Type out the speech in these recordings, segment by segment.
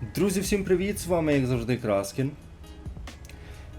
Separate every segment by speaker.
Speaker 1: Друзі, всім привіт! З вами, як завжди, Краскін.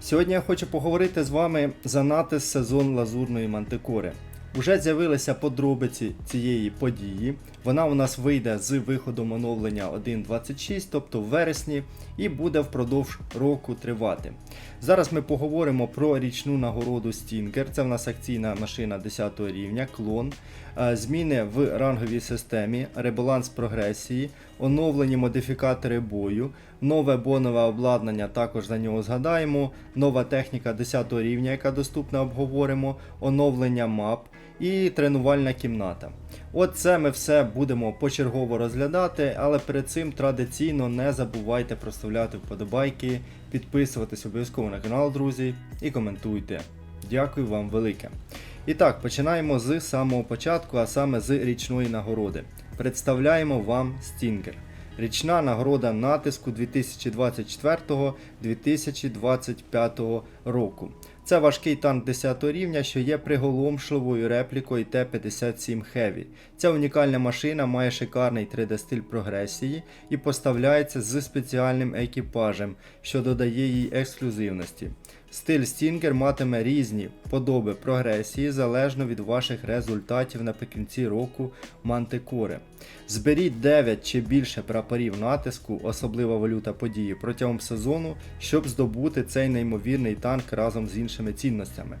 Speaker 1: Сьогодні я хочу поговорити з вами за натис сезон лазурної мантикори. Уже з'явилися подробиці цієї події. Вона у нас вийде з виходом оновлення 1.26, тобто в вересні, і буде впродовж року тривати. Зараз ми поговоримо про річну нагороду Stinger. Це в нас акційна машина 10 рівня, клон, е, зміни в ранговій системі, ребаланс прогресії, оновлені модифікатори бою, нове бонове обладнання, також за нього згадаємо, нова техніка 10 рівня, яка доступна, обговоримо, оновлення мап і тренувальна кімната. От це ми все будемо почергово розглядати, але перед цим традиційно не забувайте проставляти вподобайки, підписуватись обов'язково на канал, друзі, і коментуйте. Дякую вам велике. І так, починаємо з самого початку, а саме з річної нагороди. Представляємо вам Стінгер. Річна нагорода натиску 2024-2025 року. Це важкий танк 10 рівня, що є приголомшливою реплікою Т-57 Heavy. Ця унікальна машина має шикарний 3D-стиль прогресії і поставляється з спеціальним екіпажем, що додає їй ексклюзивності. Стиль Stinger матиме різні подоби прогресії залежно від ваших результатів наприкінці року Мантикори. Зберіть 9 чи більше прапорів натиску, особлива валюта події протягом сезону, щоб здобути цей неймовірний танк разом з іншими цінностями.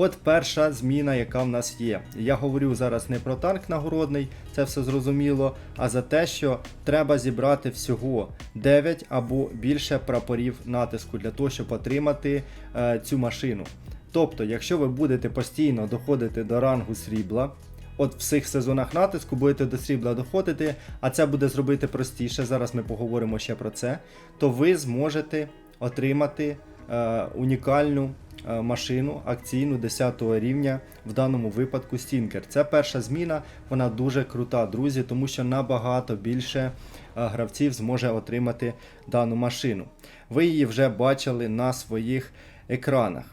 Speaker 1: От перша зміна, яка в нас є. Я говорю зараз не про танк нагородний, це все зрозуміло, а за те, що треба зібрати всього 9 або більше прапорів натиску для того, щоб отримати е, цю машину. Тобто, якщо ви будете постійно доходити до рангу срібла, от в цих сезонах натиску будете до срібла доходити, а це буде зробити простіше. Зараз ми поговоримо ще про це. То ви зможете отримати е, унікальну машину акційну 10 рівня, в даному випадку Stinker. Це перша зміна, вона дуже крута, друзі, тому що набагато більше е, гравців зможе отримати дану машину. Ви її вже бачили на своїх екранах.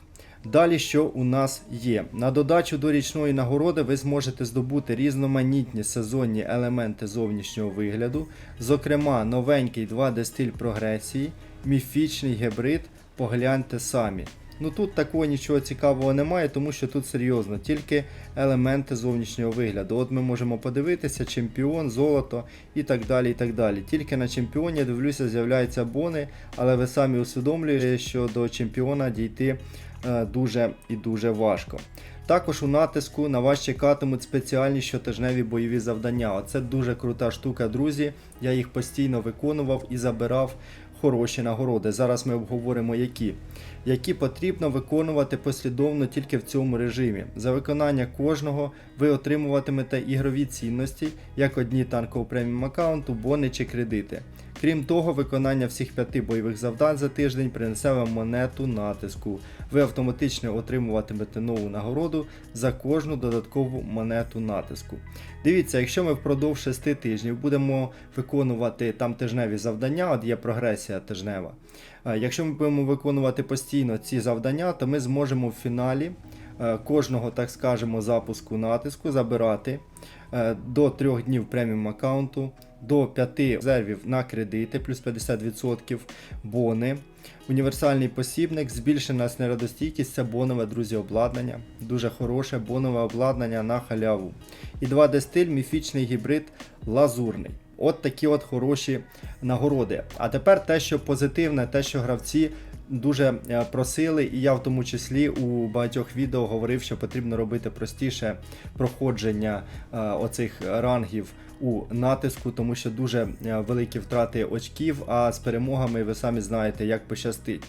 Speaker 1: Далі, що у нас є? На додачу до річної нагороди ви зможете здобути різноманітні сезонні елементи зовнішнього вигляду, зокрема, новенький 2D-стиль прогресії, міфічний гібрид, погляньте самі. Ну тут такого нічого цікавого немає, тому що тут серйозно, тільки елементи зовнішнього вигляду. От ми можемо подивитися, чемпіон, золото і так далі. і так далі. Тільки на чемпіоні, дивлюся, з'являються бони, але ви самі усвідомлюєте, що до чемпіона дійти е, дуже і дуже важко. Також у натиску на вас чекатимуть спеціальні щотижневі бойові завдання. Оце дуже крута штука, друзі. Я їх постійно виконував і забирав хороші нагороди. Зараз ми обговоримо які. Які потрібно виконувати послідовно тільки в цьому режимі. За виконання кожного ви отримуватимете ігрові цінності, як одні танкові преміум аккаунту, бони чи кредити. Крім того, виконання всіх п'яти бойових завдань за тиждень принесе вам монету натиску. Ви автоматично отримуватимете нову нагороду за кожну додаткову монету натиску. Дивіться, якщо ми впродовж 6 тижнів будемо виконувати там тижневі завдання, от є прогресія тижнева. Е, Якщо ми будемо виконувати постійно ці завдання, то ми зможемо в фіналі кожного, так скажемо, запуску натиску забирати е, до 3 днів преміум аккаунту, до 5 резервів на кредити, плюс 50% бони. Універсальний посібник, збільшена снарядостійкість, це бонове, друзі, обладнання. Дуже хороше бонове обладнання на халяву. І 2D стиль, міфічний гібрид лазурний. От такі от хороші нагороди. А тепер те, що позитивне, те, що гравці дуже е, просили, і я в тому числі у багатьох відео говорив, що потрібно робити простіше проходження е, оцих рангів у натиску, тому що дуже е, великі втрати очків, а з перемогами ви самі знаєте, як пощастить.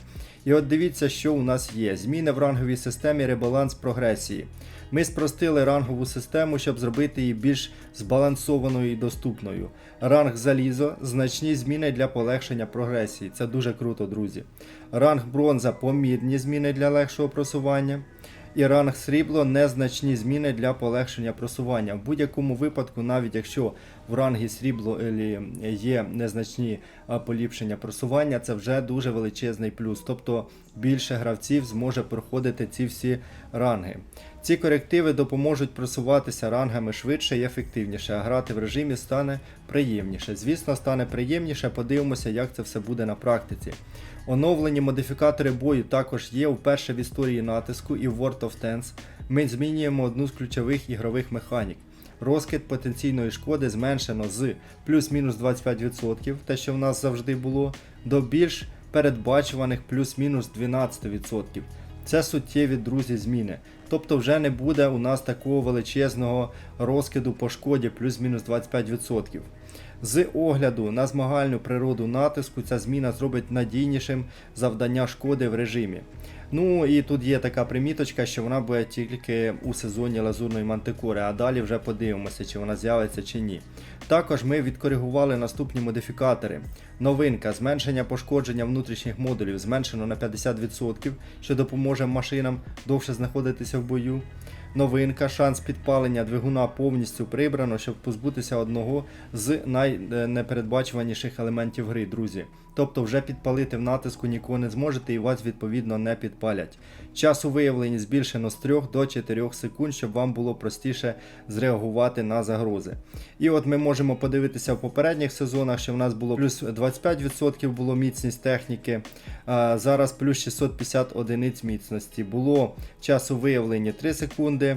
Speaker 1: І от дивіться, що у нас є: зміни в ранговій системі ребаланс прогресії. Ми спростили рангову систему, щоб зробити її більш збалансованою і доступною. Ранг залізо значні зміни для полегшення прогресії. Це дуже круто, друзі. Ранг бронза помірні зміни для легшого просування. І ранг срібло незначні зміни для полегшення просування. В будь-якому випадку, навіть якщо в рангі срібло є незначні поліпшення просування, це вже дуже величезний плюс. Тобто більше гравців зможе проходити ці всі ранги. Ці корективи допоможуть просуватися рангами швидше і ефективніше, а грати в режимі стане приємніше. Звісно, стане приємніше, подивимося, як це все буде на практиці. Оновлені модифікатори бою також є вперше в історії натиску і в World of Tanks. Ми змінюємо одну з ключових ігрових механік. Розкид потенційної шкоди зменшено з плюс-мінус 25%, те, що в нас завжди було, до більш передбачуваних плюс-мінус 12%. Це суттєві друзі зміни. Тобто вже не буде у нас такого величезного розкиду по шкоді плюс-мінус 25%. З огляду на змагальну природу натиску ця зміна зробить надійнішим завдання шкоди в режимі. Ну і тут є така приміточка, що вона буде тільки у сезоні лазурної мантикори, а далі вже подивимося, чи вона з'явиться чи ні. Також ми відкоригували наступні модифікатори. Новинка зменшення пошкодження внутрішніх модулів зменшено на 50%, що допоможе машинам довше знаходитися в бою. Новинка, шанс підпалення двигуна повністю прибрано, щоб позбутися одного з найнепередбачуваніших елементів гри, друзі. Тобто вже підпалити в натиску нікого не зможете і вас відповідно не підпалять. Час у виявленні збільшено з 3 до 4 секунд, щоб вам було простіше зреагувати на загрози. І от ми можемо подивитися в попередніх сезонах, що в нас було плюс 25% було міцність техніки, зараз плюс 650 одиниць міцності. Було час у виявленні 3 секунди,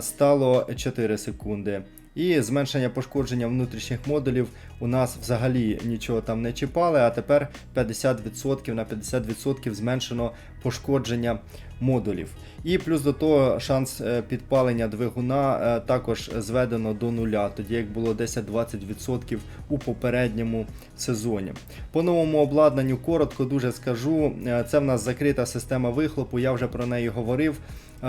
Speaker 1: стало 4 секунди. І зменшення пошкодження внутрішніх модулів у нас взагалі нічого там не чіпали, а тепер 50% на 50% зменшено пошкодження модулів. І плюс до того шанс е, підпалення двигуна е, також зведено до нуля, тоді як було 10-20% у попередньому сезоні. По новому обладнанню коротко дуже скажу. е, Це в нас закрита система вихлопу, я вже про неї говорив.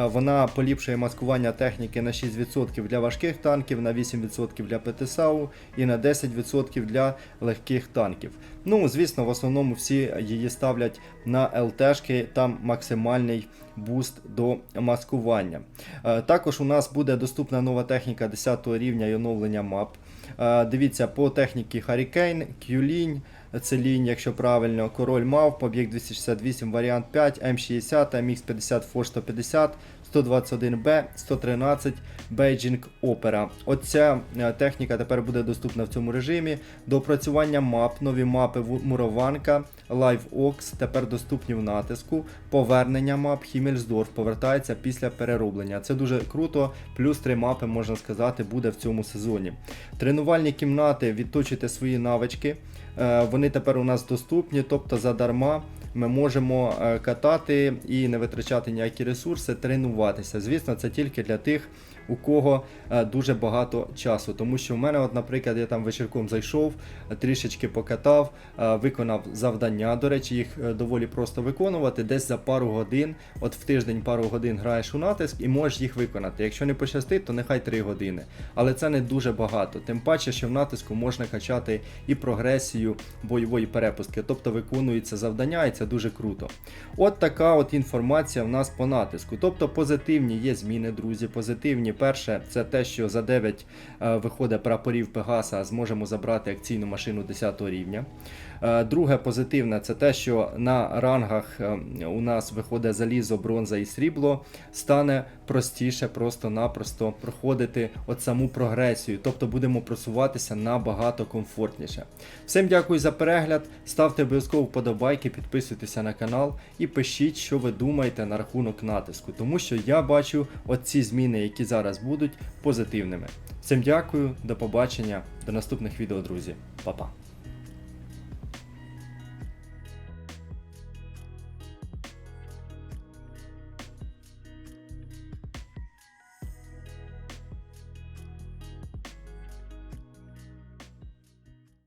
Speaker 1: Вона поліпшує маскування техніки на 6% для важких танків, на 8% для ПТСАУ і на 10% для легких танків. Ну, звісно, в основному всі її ставлять на ЛТшки, там максимальний буст до маскування. Е, Також у нас буде доступна нова техніка 10 рівня і оновлення мап. Е, Дивіться, по техніці Hurricane, Q-лінь, це лінь, якщо правильно, король мав, об'єкт 268, варіант 5, М60, MX50, Force 150, 121B, 113, Beijing Opera. Оця е, техніка тепер буде доступна в цьому режимі. Допрацювання мап, нові мапи Мурованка, Live Ox тепер доступні в натиску. Повернення мап Хіммельсдорф повертається після перероблення. Це дуже круто. Плюс три мапи, можна сказати, буде в цьому сезоні. Тренувальні кімнати відточуйте свої навички. Е, Вони тепер у нас доступні, тобто задарма ми можемо е, катати і не витрачати ніякі ресурси, тренуватися. Звісно, це тільки для тих, у кого е, дуже багато часу. Тому що в мене, от, наприклад, я там вечірком зайшов, трішечки покатав, е, виконав завдання. До речі, їх е, доволі просто виконувати. Десь за пару годин, от в тиждень пару годин граєш у натиск і можеш їх виконати. Якщо не пощастить, то нехай 3 години. Але це не дуже багато. Тим паче, що в натиску можна качати і прогресію бойової перепустки, тобто виконуються завдання, і це дуже круто. От така от інформація в нас по натиску. Тобто позитивні є зміни, друзі. Позитивні, перше, це те, що за 9 е, виходить прапорів Пегаса, зможемо забрати акційну машину 10 рівня. Е, Друге позитивне це те, що на рангах е, у нас виходить залізо, бронза і срібло, стане простіше просто-напросто проходити от саму прогресію, тобто будемо просуватися набагато комфортніше. Всім дякую за перегляд, ставте обов'язково вподобайки, підписуйтеся на канал і пишіть, що ви думаєте на рахунок натиску, тому що я бачу оці зміни, які зараз будуть позитивними. Всім дякую, до побачення, до наступних відео, друзі. Па-па.